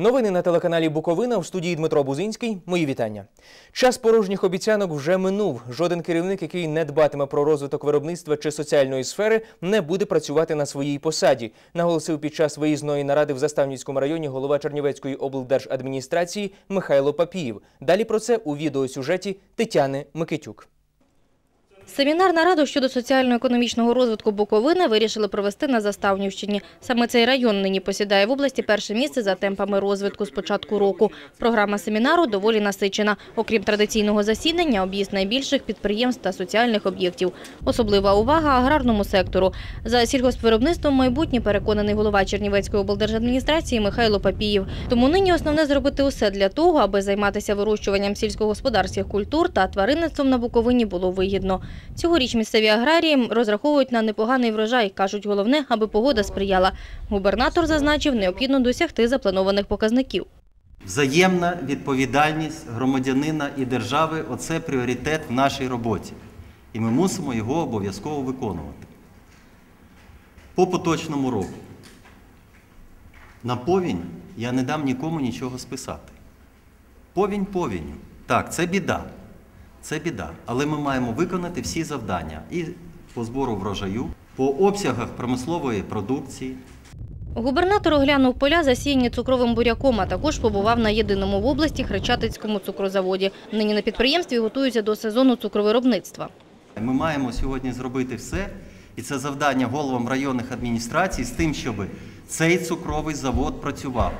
Новини на телеканалі Буковина в студії Дмитро Бузинський. Мої вітання. Час порожніх обіцянок вже минув. Жоден керівник, який не дбатиме про розвиток виробництва чи соціальної сфери, не буде працювати на своїй посаді. Наголосив під час виїзної наради в Заставнівському районі голова Чернівецької облдержадміністрації Михайло Папіїв. Далі про це у відеосюжеті Тетяни Микитюк. Семінар нараду щодо соціально-економічного розвитку Буковини вирішили провести на Заставнівщині. Саме цей район нині посідає в області перше місце за темпами розвитку з початку року. Програма семінару доволі насичена. Окрім традиційного засідання, об'їзд найбільших підприємств та соціальних об'єктів. Особлива увага аграрному сектору. За сільгоспвиробництвом майбутнє переконаний голова Чернівецької облдержадміністрації Михайло Папіїв. Тому нині основне зробити усе для того, аби займатися вирощуванням сільськогосподарських культур та тваринництвом на Буковині було вигідно. Цьогоріч місцеві аграрії розраховують на непоганий врожай. Кажуть, головне, аби погода сприяла. Губернатор зазначив, необхідно досягти запланованих показників. Взаємна відповідальність громадянина і держави оце пріоритет в нашій роботі. І ми мусимо його обов'язково виконувати. По поточному року. На повінь я не дам нікому нічого списати. Повінь повінню. Так, це біда. Це біда. Але ми маємо виконати всі завдання і по збору врожаю, по обсягах промислової продукції, Губернатор оглянув поля, засіяні цукровим буряком, а також побував на єдиному в області Хрещатицькому цукрозаводі. Нині на підприємстві готуються до сезону цукровиробництва. Ми маємо сьогодні зробити все, і це завдання головам районних адміністрацій з тим, щоб цей цукровий завод працював.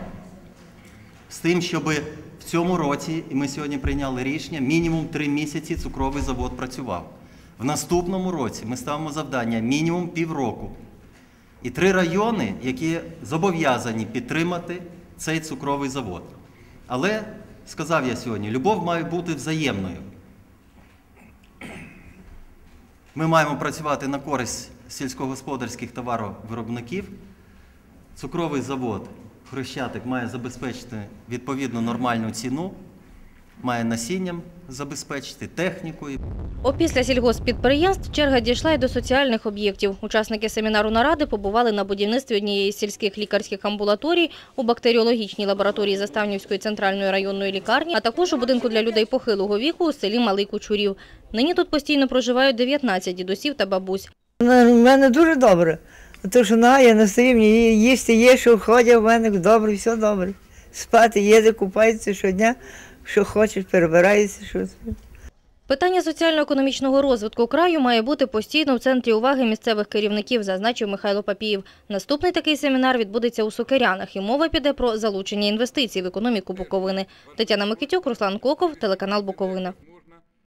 З тим, щоб в цьому році, і ми сьогодні прийняли рішення, мінімум три місяці цукровий завод працював. В наступному році ми ставимо завдання мінімум півроку. І три райони, які зобов'язані підтримати цей цукровий завод. Але, сказав я сьогодні, любов має бути взаємною. Ми маємо працювати на користь сільськогосподарських товаровиробників. Цукровий завод Хрещатик має забезпечити відповідну нормальну ціну, має насінням забезпечити, технікою. Опісля сільгосппідприємств черга дійшла й до соціальних об'єктів. Учасники семінару наради побували на будівництві однієї з сільських лікарських амбулаторій, у бактеріологічній лабораторії Заставнівської центральної районної лікарні, а також у будинку для людей похилого віку у селі Малий Кучурів. Нині тут постійно проживають 19 дідусів та бабусь. У мене дуже добре. Тому що на, я на столі, мені їсти є, що ходять в мене добре, все добре. Спати, їде, купається щодня, що хочеш, перебирається. Що... Питання соціально-економічного розвитку краю має бути постійно в центрі уваги місцевих керівників, зазначив Михайло Папіїв. Наступний такий семінар відбудеться у Сокирянах, і мова піде про залучення інвестицій в економіку Буковини. Тетяна Микитюк, Руслан Коков, телеканал Буковина.